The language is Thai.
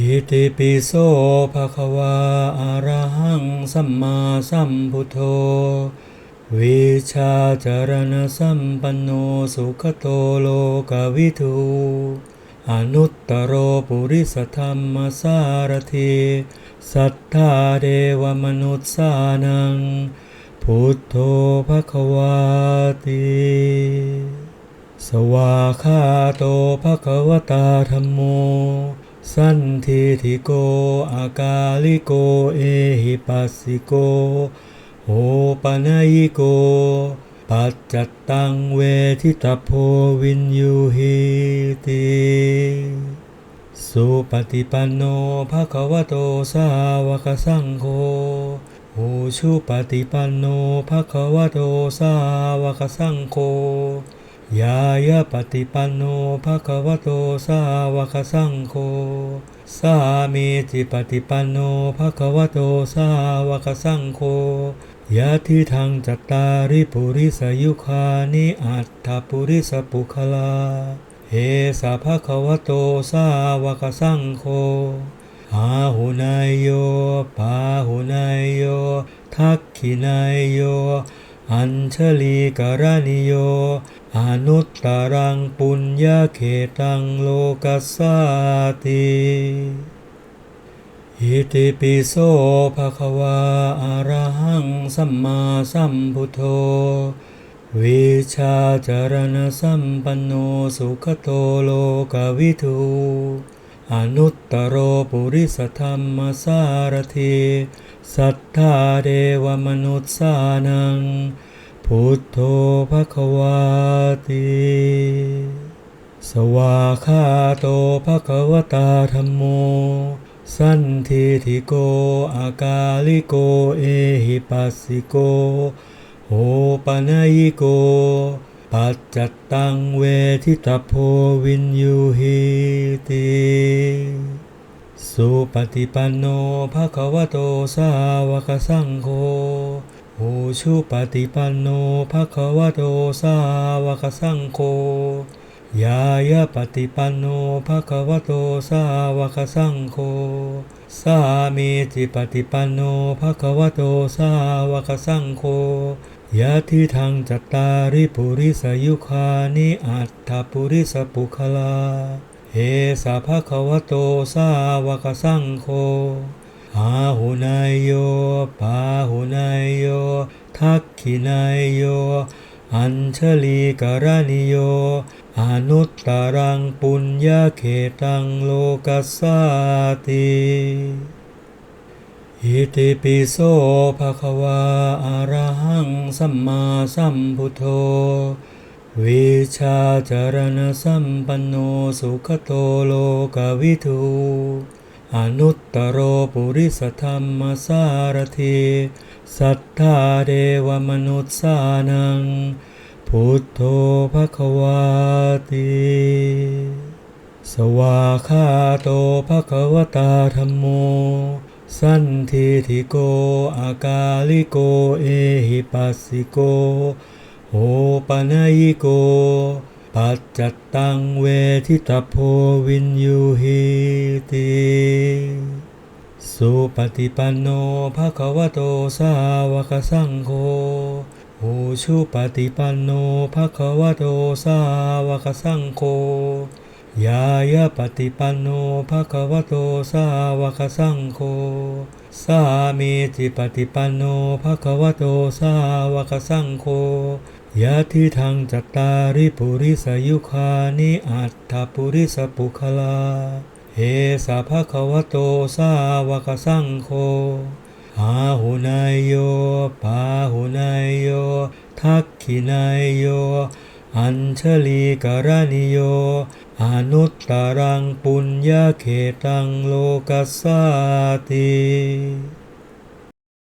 อิติปิโสภะคะวาอะระหังสัมมาสัมพุทโธ วิชาจารณสัมปันโนสุขโตโลกวิทูอนุตตรโรปุริสธรรมสารถีสัทธาเดวมนุษย์สานัง พุทโธภะคะวาติสวาคาโตภะคะวตาธรรมโม สันทิทิโก อากาลิโก เอหิปัสสิโกโอปะนายโก ปัจจตตังเวทิตาโพวินยูหิติสุปฏิปันโนภะคะวะโตสาวกสังโฆโอชุปฏิปันโนภะคะวะโตสาวกสังโฆ ยายาปฏิปันโนภะคะวะโตสาวกสังโฆสามีจิปฏิปันโนภะคะวะโตสาวกสังโฆยะทิทังจัตตาริปุริสยุคานิอัตถปุริสปุคลาเฮสะภะคะวะโตสาวกสังโฆอาหุนายโยปาหุนายโย ทักขินายโย อัญชลีกรณิโย อนุตตรังปุญญาเขตังโลกัสสาติอิติปิโสภะคะวาอะระหังสัมมาสัมพุทโธวิชาจารณสัมปันโนสุขโตโลกวิทูอนุตตโรปุริสธรรมสารถีสัทธาเดวมนุษสานัง พุทโธภะควาติสวาคาโตภะควตาธรรมโม สันทิทิโกอากาลิโกเอหิปัสสิโกโอปะนายโก ปัจจตตังเวทิตาโพวินยูหิติสุปฏิปันโนภะควโตสาวกสังโฆ โอชุปฏิปันโนภะคะวะโตสาวกสังโฆยายาปฏิปันโนภะคะวะโตสาวกสังโฆสามีจิปฏิปันโนภะคะวะโตสาวกสังโฆยะทิทังจัตตาริปุริสยุคานิอัตถปุริสปุคลาเฮสะภะคะวะโตสาวกสังโฆ อาหุนายโยปาหุนายโย ทักขินายโย อัญชลีกรณิโย อนุตตรังปุญญาเขตังโลกัสสาติอิติปิโสภะคะวาอะระหังสัมมาสัมพุทโธวิชาจารณสัมปันโนสุขโตโลกวิทู อนุตตโรปุริสธรรมสารถีสัทธาเดวมนุษย์สานัง พุทโธภคะวาติสวาคาโตภคะวตาธรรมโม สันทิทิโกอากาลิโกเอหิปัสสิโกโอปะนายโก ปัจจตตังเวทิตโพวินยูหิติสุปฏิปันโนภะคะวะโตสาวกสังโฆโอชุปฏิปันโนภะคะวะโตสาวกสังโฆยายาปฏิปันโนภะคะวะโตสาวกสังโฆสามีจิปฏิปันโนภะคะวะโตสาวกสังโฆ ยะทิทังจัตตาริปุริสยุคานิอัตถปุริสปุคลา เฮสะภะควะโตสาวกสังโฆอาหุนายโยปาหุนายโย ทักขินายโย อัญชลีกรณิโย อนุตตรังปุญญาเขตังโลกัสสาติ